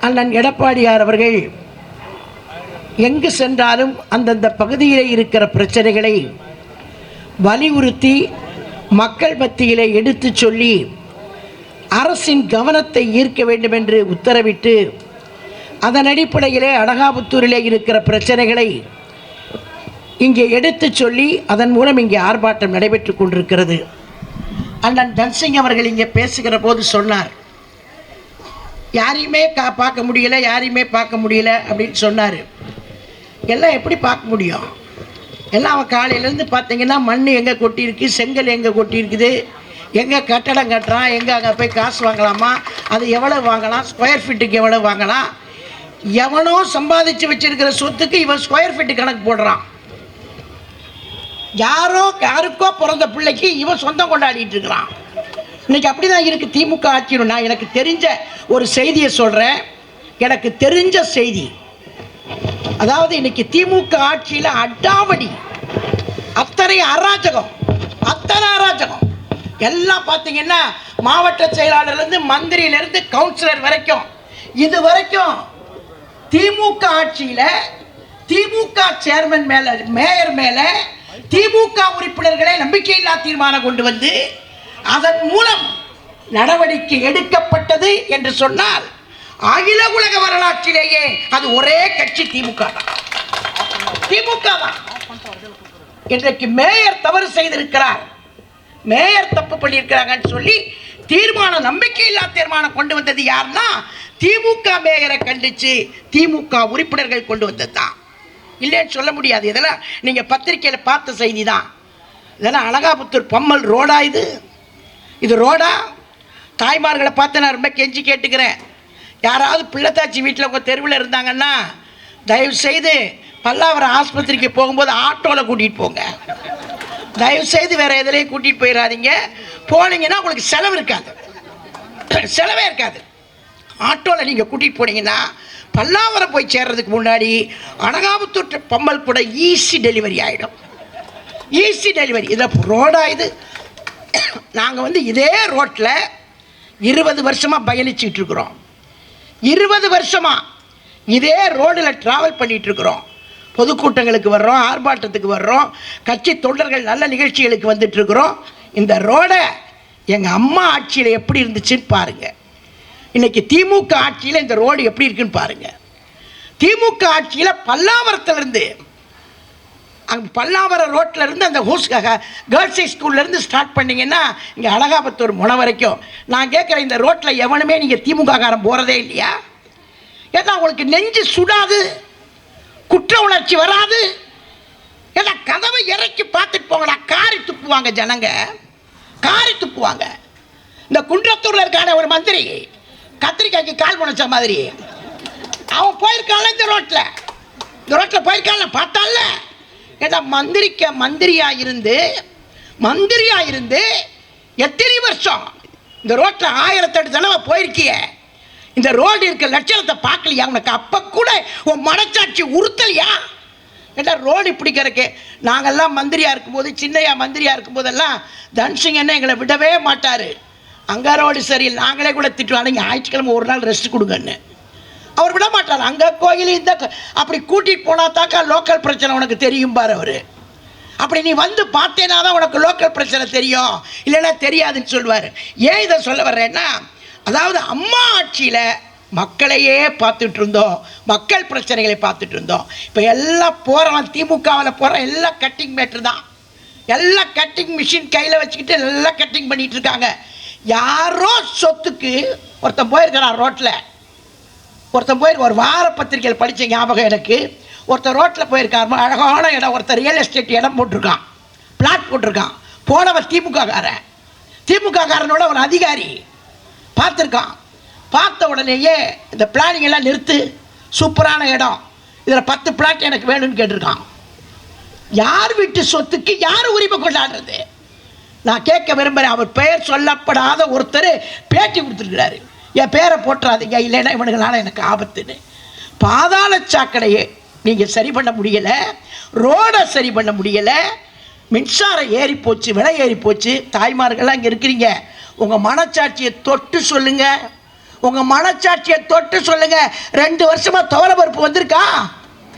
அண்ணன் எடப்பாடியார் அவர்கள் எங்கு சென்றாலும் அந்தந்த பகுதியிலே இருக்கிற பிரச்சனைகளை வலியுறுத்தி மக்கள் மத்தியிலே எடுத்துச் சொல்லி அரசின் கவனத்தை ஈர்க்க வேண்டும் என்று உத்தரவிட்டு அதன் அடிப்படையிலே அனகாபுத்தூரிலே இருக்கிற பிரச்சனைகளை இங்கே எடுத்துச் சொல்லி அதன் மூலம் இங்கே ஆர்ப்பாட்டம் நடைபெற்று கொண்டிருக்கிறது. அண்ணன் தன்சிங் அவர்கள் இங்கே பேசுகிற போது சொன்னார் யாரையுமே கா பார்க்க முடியல யாரையுமே பார்க்க முடியல அப்படின்னு சொன்னார். எல்லாம் எப்படி பார்க்க முடியும்? எல்லாம் அவன் காலையிலேருந்து பார்த்தீங்கன்னா மண் எங்கே கொட்டியிருக்கு செங்கல் எங்கே கொட்டியிருக்குது எங்கே கட்டடம் கட்டுறான் எங்கே அங்கே போய் காசு வாங்கலாமா அது எவ்வளோ வாங்கலாம் ஸ்கொயர் ஃபீட்டுக்கு எவ்வளோ வாங்கலாம் எவனோ சம்பாதிச்சு வச்சிருக்கிற சொத்துக்கு இவன் ஸ்கொயர் ஃபீட்டு கணக்கு போடுறான். யாரோ யாருக்கோ பிறந்த பிள்ளைக்கு இவன் சொந்தம் கொண்டாடிட்டு இருக்கிறான். இன்னைக்கு அப்படிதான் இருக்கு. திமுக ஆட்சியில் நான் எனக்கு தெரிஞ்ச ஒரு செய்தியை சொல்றேன். எனக்கு தெரிஞ்ச செய்தி. அதாவது இன்னைக்கு திமுக ஆட்சியில் அடாவடி அத்தனை அராஜகம் அத்தனை அராஜகம். எல்லாம் பார்த்தீங்கன்னா மாவட்ட செயலாளர்லேருந்து மந்திரியிலேருந்து கவுன்சிலர் வரைக்கும். இது வரைக்கும் திமுக ஆட்சியில் திமுக சேர்மன் மேலே மேயர் மேலே திமுக உறுப்பினர்களை நம்பிக்கையில்லா தீர்மானம் கொண்டு வந்து அதன் மூலம் நடவடிக்கை எடுக்கப்பட்டது என்று சொன்னால் அகில உலக வரலாற்றிலேயே அது ஒரே கட்சி திமுக தான். திமுக தான். இன்றைக்கு மேயர் தவறு செய்திருக்கிறார். மேயர் தப்பு பண்ணியிருக்கிறாங்கன்னு சொல்லி தீர்மானம் நம்பிக்கையில்லா தீர்மானம் கொண்டு வந்தது யாருன்னா திமுக மேயரை கண்டிச்சு திமுக உறுப்பினர்கள் கொண்டு வந்தது தான். இல்லைன்னு சொல்ல முடியாது. இதெல்லாம் நீங்கள் பத்திரிக்கையில் பார்த்த செய்தி தான். இதெல்லாம் அழகாபுத்தூர் பம்மல் ரோடா இது? இது ரோடா? தாய்மார்களை பார்த்து நான் ரொம்ப கெஞ்சி கேட்டுக்கிறேன். யாராவது பிள்ளைத்தாச்சி வீட்டில் உங்கள் தெருவில் இருந்தாங்கன்னா தயவு செய்து பல்லாவரம் ஆஸ்பத்திரிக்கு போகும்போது ஆட்டோவில் கூட்டிகிட்டு போங்க. தயவு செய்து வேறு எதுலையும் கூட்டிகிட்டு போயிடாதீங்க போனீங்கன்னா உங்களுக்கு செலவு இருக்காது. செலவே இருக்காது. ஆட்டோவில் நீங்கள் கூட்டிகிட்டு போனீங்கன்னா பல்லாவரம் போய் சேர்றதுக்கு முன்னாடி அனகாபுத்தூர் பம்பல் கூட ஈஸி டெலிவரி ஆகிடும் ஈஸி டெலிவரி இதை ரோடாக இது? நாங்கள் வந்து இதே ரோட்டில் இருபது வருஷமாக பயணிச்சுட்டு இருக்கிறோம் இருபது வருஷமாக இதே ரோடில் ட்ராவல் பண்ணிகிட்ருக்குறோம் இருக்கிறோம் பொதுக்கூட்டங்களுக்கு வர்றோம் ஆர்ப்பாட்டத்துக்கு வர்றோம் கட்சி தொண்டர்கள் நல்ல நிகழ்ச்சிகளுக்கு வந்துட்டுருக்குறோம். இந்த ரோடை எங்கள் அம்மா ஆட்சியில் எப்படி இருந்துச்சுன்னு பாருங்கள் இன்றைக்கி திமுக ஆட்சியில் இந்த ரோடு எப்படி இருக்குன்னு பாருங்கள் திமுக ஆட்சியில் பல்லாவரத்துலேருந்து பல்லாவரம் ரோட்டில் இருந்து அந்த ஹூஸ் கேர்ள்ஸ் ஹை ஸ்கூல்லேருந்து ஸ்டார்ட் பண்ணிங்கன்னா இங்கே அழகாபத்தூர் முனை வரைக்கும். நான் கேட்குற இந்த ரோட்டில் எவனுமே நீங்கள் திமுககாரன் போகிறதே இல்லையா? ஏன்னா உங்களுக்கு நெஞ்சு சுடாது? குற்ற உணர்ச்சி வராது? ஏன்னா கதவை இறக்கி பார்த்துட்டு போங்கடா காரி துப்புவாங்க ஜனங்க. காரி துப்புவாங்க. இந்த குன்றத்தூரில் இருக்கான ஒரு மந்திரி கத்திரிக்காய்க்கு கால் முனைச்ச மாதிரி. அவன் போயிருக்கான்ல இந்த ரோட்டில் இந்த ரோட்டில் போயிருக்கான்ல பார்த்தான்ல ஏதா மந்திரிக்க மந்திரியா இருந்து மந்திரியா இருந்து எத்தனை வருஷம்? இந்த ரோட்டில் ஆயிரத்தெட்டு தடவை போயிருக்கிய. இந்த ரோடு இருக்க லட்சணத்தை பார்க்கலையா உனக்கு? அப்போ கூட உன் மனச்சாட்சி உறுத்தலையா? ஏன்னா ரோடு இப்படி கிடக்கு? நாங்கள்லாம் மந்திரியாக இருக்கும்போது சின்னையா மந்திரியாக இருக்கும்போதெல்லாம் தன்சிங் என்ன எங்களை விடவே மாட்டார். அங்கே ரோடு சரி நாங்களே கூட திட்டுவாங்க ஞாயிற்றுக்கிழமை ஒரு நாள் ரெஸ்ட் கொடுங்கன்னு. அவர் விட மாட்டார். அங்கே கோயில் இந்த அப்படி கூட்டிகிட்டு போனா தாக்கா லோக்கல் பிரச்சனை உனக்கு தெரியும் பாரு அவர். அப்படி நீ வந்து பார்த்தேன்னா தான் உனக்கு லோக்கல் பிரச்சனை தெரியும். இல்லைன்னா தெரியாதுன்னு சொல்லுவார். ஏன் இதை சொல்ல வர்றேன்னா அதாவது அம்மா ஆட்சியில் மக்களையே பார்த்துட்டு இருந்தோம். மக்கள் பிரச்சனைகளை பார்த்துட்டு இருந்தோம். இப்போ எல்லாம் போகிறவன் திமுகவில் போகிறோம் எல்லாம் கட்டிங் மேட்ரு தான். எல்லாம் கட்டிங் மிஷின் கையில் வச்சுக்கிட்டு எல்லாம் கட்டிங் பண்ணிகிட்டு இருக்காங்க. யாரோ சொத்துக்கு ஒருத்தன் போயிருக்கிறான் ரோட்டில் ஒருத்தன் போயிரு ஒரு வார பத்திரிக்கையில் படித்த ஞாபகம் எனக்கு. ஒருத்தர் ரோட்டில் போயிருக்காரு அழகான இடம் ஒருத்தர் ரியல் எஸ்டேட் இடம் போட்டிருக்கான். பிளாட் போட்டிருக்கான். போனவன் திமுக காரன் திமுக காரனோட ஒரு அதிகாரி பார்த்துருக்கான். பார்த்த உடனேயே இந்த பிளானிங் எல்லாம் நிறுத்து. சூப்பரான இடம். இதில் பத்து பிளாட் எனக்கு வேணும்னு கேட்டிருக்கான். யார் வீட்டு சொத்துக்கு யார் உரிமை கொண்டாடுறது? நான் கேட்க விரும்புகிறேன் அவர் பெயர் சொல்லப்படாத ஒருத்தர் பேட்டி கொடுத்துருக்கிறாரு. என் பேரை போட்டுறாதீங்க இல்லைன்னா இவனுங்களால எனக்கு ஆபத்துன்னு. பாதாள சாக்கடையை நீங்கள் சரி பண்ண முடியலை ரோடை சரி பண்ண முடியலை மின்சாரம் ஏறி போச்சு விலை ஏறி போச்சு தாய்மார்கள்லாம் இங்கே இருக்கிறீங்க. உங்கள் மனச்சாட்சியை தொட்டு சொல்லுங்கள் உங்கள் மனச்சாட்சியை தொட்டு சொல்லுங்கள் ரெண்டு வருஷமாக துவர பருப்பு வந்திருக்கா?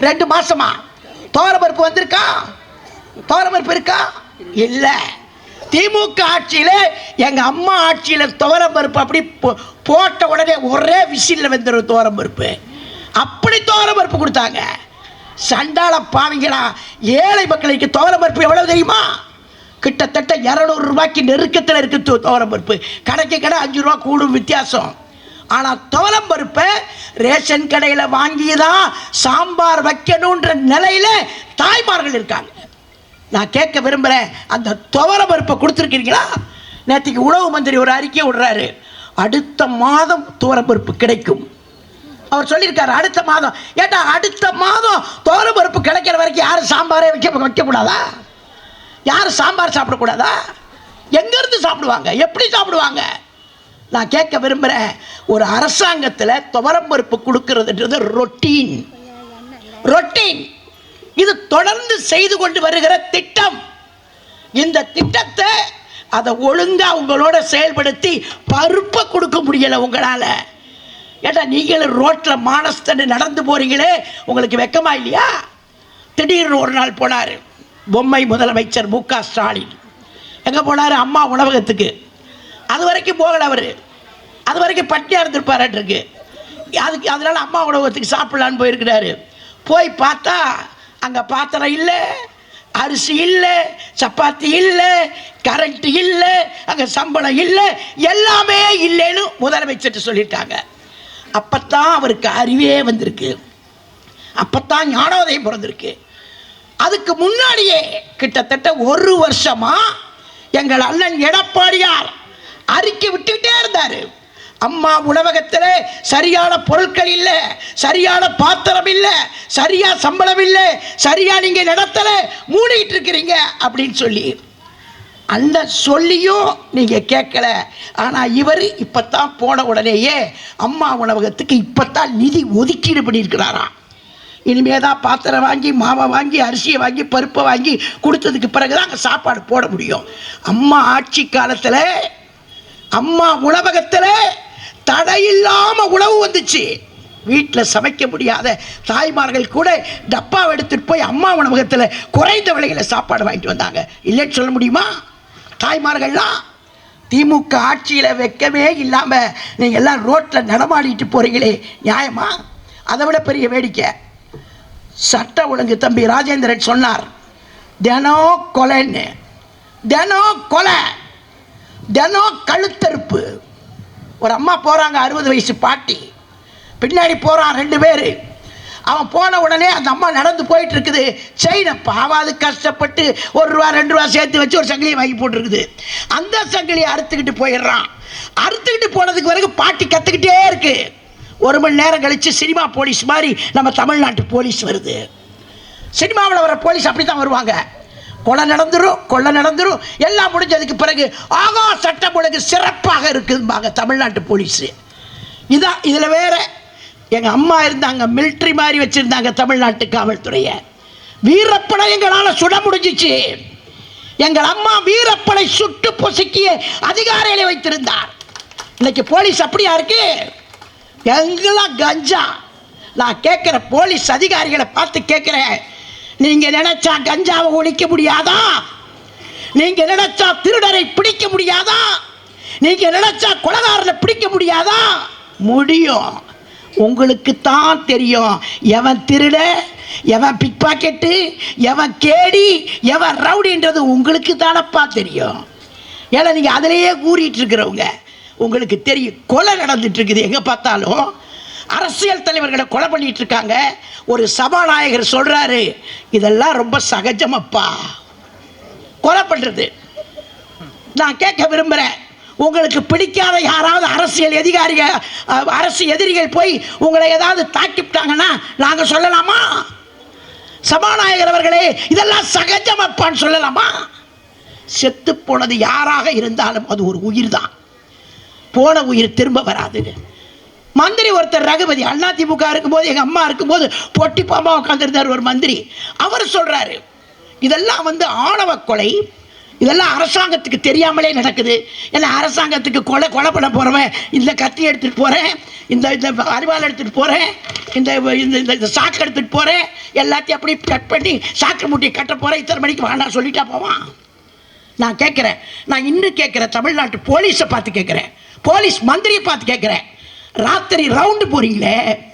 ரெண்டு மாதமா துவர பருப்பு வந்திருக்கா? துவர பருப்பு இருக்கா? இல்லை. திமுக ஆட்சியில் எங்கள் அம்மா ஆட்சியில் துவரம் பருப்பு அப்படி போ- போட்ட உடனே ஒரே விசிலில் வந்துடும் துவரம் பருப்பு. அப்படி துவரம் பருப்பு கொடுத்தாங்க. சண்டாள பாவிங்களா ஏழை மக்களுக்கு துவரம் பருப்பு எவ்வளவு தெரியுமா? கிட்டத்தட்ட இரநூறு ரூபாய்க்கு நெருக்கத்தில் இருக்குது துவரம் பருப்பு. கடைக்கு கடை அஞ்சு ரூபா கூடும் வித்தியாசம். ஆனால் துவரம் பருப்பை ரேஷன் கடையில் வாங்கி தான் சாம்பார் வைக்கணுன்ற நிலையில் தாய்மார்கள் இருக்காங்க. நான் கேட்க விரும்புகிறேன் அந்த துவர பருப்பை கொடுத்துருக்கீங்களா? நேற்றுக்கு உணவு மந்திரி ஒரு அறிக்கை விடுறாரு. அடுத்த மாதம் துவரம் பருப்பு கிடைக்கும். அவர் சொல்லியிருக்காரு அடுத்த மாதம். ஏட்டா அடுத்த மாதம் துவரம் பருப்பு கிடைக்கிற வரைக்கும் யாரும் சாம்பாரே வைக்க வைக்கக்கூடாதா? யாரும் சாம்பார் சாப்பிடக்கூடாதா? எங்கேருந்து சாப்பிடுவாங்க? எப்படி சாப்பிடுவாங்க? நான் கேட்க விரும்புகிறேன் ஒரு அரசாங்கத்தில் துவரம்பருப்பு கொடுக்கறதுன்றது ரொட்டீன். ரொட்டீன். இது தொடர்ந்து செய்து கொண்டு வருகிற திட்டம். இந்த திட்டத்தை அதை ஒழுங்கா உங்களோட செயல்படுத்தி பருப்பை கொடுக்க முடியல உங்களால. ஏட்டா நீங்களும் ரோட்டில் மானஸ்தன்னு நடந்து போறீங்களே உங்களுக்கு வெக்கமா இல்லையா? திடீர்னு ஒரு நாள் போனார் பொம்மை முதலமைச்சர் மு க ஸ்டாலின். எங்கே போனார்? அம்மா உணவகத்துக்கு. அது வரைக்கும் போகலை அவர். அது வரைக்கும் பட்டியாக இருந்திருப்பாருக்கு அதுக்கு அதனால் அம்மா உணவகத்துக்கு சாப்பிட்லான்னு போயிருக்கிறாரு. போய் பார்த்தா அங்கே பாத்திரம் இல்லை அரிசி இல்லை சப்பாத்தி இல்லை கரண்ட் இல்லை அங்கே சம்பளம் இல்லை எல்லாமே இல்லைன்னு முதலமைச்சர் சொல்லிட்டாங்க. அப்பத்தான் அவருக்கு அறிவே வந்திருக்கு. அப்பத்தான் ஞானோதயம் பிறந்திருக்கு. அதுக்கு முன்னாடியே கிட்டத்தட்ட ஒரு வருஷமா எங்கள் அண்ணன் எடப்பாடியார் அறிக்கை விட்டுக்கிட்டே இருந்தார். அம்மா உணவகத்தில் சரியான பொருட்கள் இல்லை சரியான பாத்திரம் இல்லை சரியாக சம்பளம் இல்லை சரியாக நீங்கள் நடத்தலை மூடிக்கிட்டு இருக்கிறீங்க அப்படின்னு சொல்லி. அந்த சொல்லியும் நீங்கள் கேட்கல. ஆனால் இவர் இப்பத்தான் போன உடனேயே அம்மா உணவகத்துக்கு இப்பத்தான் நிதி ஒதுக்கீடு பண்ணியிருக்கிறாராம். இனிமே தான் பாத்திரம் வாங்கி மாவை வாங்கி அரிசியை வாங்கி பருப்பை வாங்கி கொடுத்ததுக்கு பிறகு தான் அங்கே சாப்பாடு போட முடியும். அம்மா ஆட்சி காலத்தில் அம்மா உணவகத்தில் தடையில்லாம உணவு வந்துச்சு. வீட்டில் சமைக்க முடியாத தாய்மார்கள் கூட டப்பாவை எடுத்துட்டு போய் அம்மா உணவகத்தில் குறைந்த விலையில் சாப்பாடு வாங்கிட்டு வந்தாங்க. இல்லைன்னு சொல்ல முடியுமா? தாய்மார்கள்லாம் திமுக ஆட்சியில் வைக்கவே இல்லாமல் நீங்கள் எல்லாம் ரோட்டில் நடமாடிட்டு போகிறீங்களே நியாயமா? அதை விட பெரிய வேடிக்கை. சட்ட ஒழுங்கு தம்பி ராஜேந்திரன் சொன்னார் தினம் கொலைன்னு. தினோ கொலை. தினம் கழுத்தறுப்பு. ஒரு அம்மா போகிறாங்க அறுபது வயசு பாட்டி. பின்னாடி போகிறான் ரெண்டு பேர். அவன் போன உடனே அந்த அம்மா நடந்து போயிட்டு இருக்குது. செயினை பாவாது கஷ்டப்பட்டு ஒரு ரூபா ரெண்டு ரூபா சேர்த்து வச்சு ஒரு சங்கிலியை வாங்கி போட்டுருக்குது. அந்த சங்கிலியை அறுத்துக்கிட்டு போயிடுறான். அறுத்துக்கிட்டு போனதுக்கு பிறகு பாட்டி கற்றுக்கிட்டே இருக்கு. ஒரு மணி நேரம் கழித்து சினிமா போலீஸ் மாதிரி நம்ம தமிழ்நாட்டு போலீஸ் வருது. சினிமாவில் வர போலீஸ் அப்படி தான் வருவாங்க. கொலை நடந்துரும் கொள்ளை நடந்துரும். எல்லாம் முடிஞ்சதுக்கு பிறகு ஆகா சட்டம் ஒழுங்கு சிறப்பாக இருக்குதும்பாங்க தமிழ்நாட்டு போலீஸு. இதான் இதில் வேற எங்கள் அம்மா இருந்தாங்க மிலிட்ரி மாதிரி வச்சுருந்தாங்க தமிழ்நாட்டு காவல்துறையை. வீரப்பனை எங்களால் சுட முடிஞ்சிச்சு. எங்கள் அம்மா வீரப்பனை சுட்டு பொசுக்கிய அதிகாரிகளை வைத்திருந்தார். இன்னைக்கு போலீஸ் அப்படியா இருக்கு? எங்கெல்லாம் கஞ்சா? நான் கேட்குற போலீஸ் அதிகாரிகளை பார்த்து கேட்குறேன். நீங்க நினைச்சா கஞ்சாவை ஒழிக்க முடியாதா? நீங்க நினைச்சா திருடரை பிடிக்க முடியாதா? நீங்க நினைச்சா கொலகாரனை பிடிக்க முடியாதா? முடியும். உங்களுக்கு தான் தெரியும். எவன் திருட எவன் பிக் பாக்கெட்டு எவன் கேடி எவன் ரவுடின்றது உங்களுக்கு தானப்பா தெரியும். ஏன்னா நீங்கள் அதிலேயே கூறிட்டு இருக்கிறவங்க. உங்களுக்கு தெரியும் கொலை நடந்துட்டு இருக்குது. எங்கே பார்த்தாலும் அரசியல் தலைவர்களை கொலை பண்ணிட்டு இருக்காங்க. ஒரு சபாநாயகர் சொல்றாரு இதெல்லாம் ரொம்ப சகஜமப்பா. கொலை பண்ணுறது நான் கேட்க விரும்புகிறேன் உங்களுக்கு பிடிக்காத யாராவது அரசியல் அதிகாரிகள் அரசு எதிரிகள் போய் உங்களை ஏதாவது தாக்கிவிட்டாங்கன்னா நாங்கள் சொல்லலாமா? சபாநாயகர் அவர்களே இதெல்லாம் சகஜமப்பான்னு சொல்லலாமா? செத்து போனது யாராக இருந்தாலும் அது ஒரு உயிர் தான் போன உயிர் திரும்ப வராது. மந்திரி ஒருத்தர் ரகுபதி அண்ணா திமுக இருக்கும்போது எங்கள் அம்மா இருக்கும்போது பொட்டி பாம்பா உட்காந்துருந்தார் ஒரு மந்திரி. அவர் சொல்கிறாரு இதெல்லாம் வந்து ஆணவ கொலை. இதெல்லாம் அரசாங்கத்துக்கு தெரியாமலே நடக்குது. ஏன்னா அரசாங்கத்துக்கு கொலை கொலை பண்ண போகிறவன் இந்த கத்தி எடுத்துகிட்டு போகிறேன் இந்த இந்த அறிவால் எடுத்துகிட்டு போகிறேன் இந்த இந்த இந்த இந்த சாக்கு எடுத்துகிட்டு போகிறேன் எல்லாத்தையும் அப்படி கட் பண்ணி சாக்கு மூட்டி கட்ட போகிறேன் இத்தனை மணிக்கு வேண்டாம் சொல்லிட்டா போவான். நான் கேட்குறேன். நான் இன்னும் கேட்குறேன் தமிழ்நாட்டு போலீஸை பார்த்து கேட்குறேன். போலீஸ் மந்திரியை பார்த்து கேட்குறேன். ராத்திரி ரவுண்டு போகிறீங்களே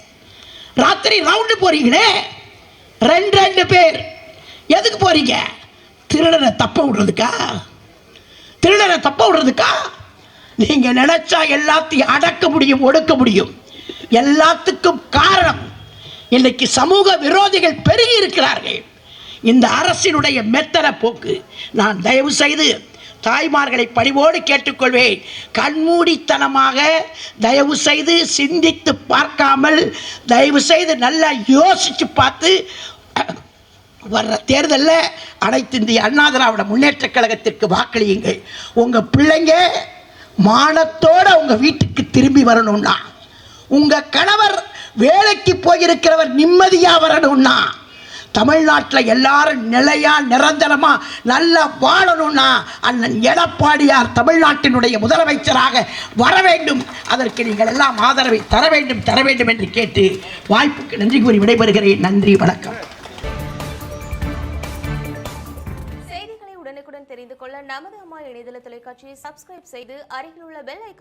ராத்திரி ரவுண்டு போகிறீங்களே ரெண்டு ரெண்டு பேர். எதுக்கு போகிறீங்க திருடனை தப்ப விடுறதுக்கா? திருடனை தப்ப விடுறதுக்கா? நீங்கள் நினைச்சா எல்லாத்தையும் அடக்க முடியும் ஒடுக்க முடியும். எல்லாத்துக்கும் காரணம் இன்னைக்கு சமூக விரோதிகள் பெருகி இருக்கிறார்கள். இந்த அரசினுடைய மெத்தன போக்கு நான் தயவு செய்து தாய்மார்களை பணிவோடு கேட்டுக்கொள்வேன். கண்மூடித்தனமாக தயவு செய்து சிந்தித்து பார்க்காமல் தயவு செய்து நல்லா யோசித்து பார்த்து வர்ற தேர்தலில் அனைத்து இந்திய அண்ணா திராவிட முன்னேற்ற கழகத்திற்கு வாக்களியுங்கள். உங்கள் பிள்ளைங்க மானத்தோடு உங்கள் வீட்டுக்கு திரும்பி வரணும்னா உங்கள் கணவர் வேலைக்கு போயிருக்கிறவர் நிம்மதியாக வரணும்னா தமிழ்நாட்டில் எல்லாரும் நிலையா நிரந்தரமா நல்லா வாழணும்னா அண்ணன் எடப்பாடியார் தமிழ்நாட்டினுடைய முதலமைச்சராக வர வேண்டும். அதற்கு நீங்கள் எல்லாம் ஆதரவை தர வேண்டும் தர வேண்டும் என்று கேட்டு வாய்ப்புக்கு நன்றி கூறி விடைபெறுகிறேன். நன்றி வணக்கம். செய்திகளை உடனுக்குடன் தெரிந்து கொள்ள நமது அம்மா இணையதள தொலைக்காட்சியை சப்ஸ்கிரைப் செய்து அருகில் உள்ள பெல் ஐக்கா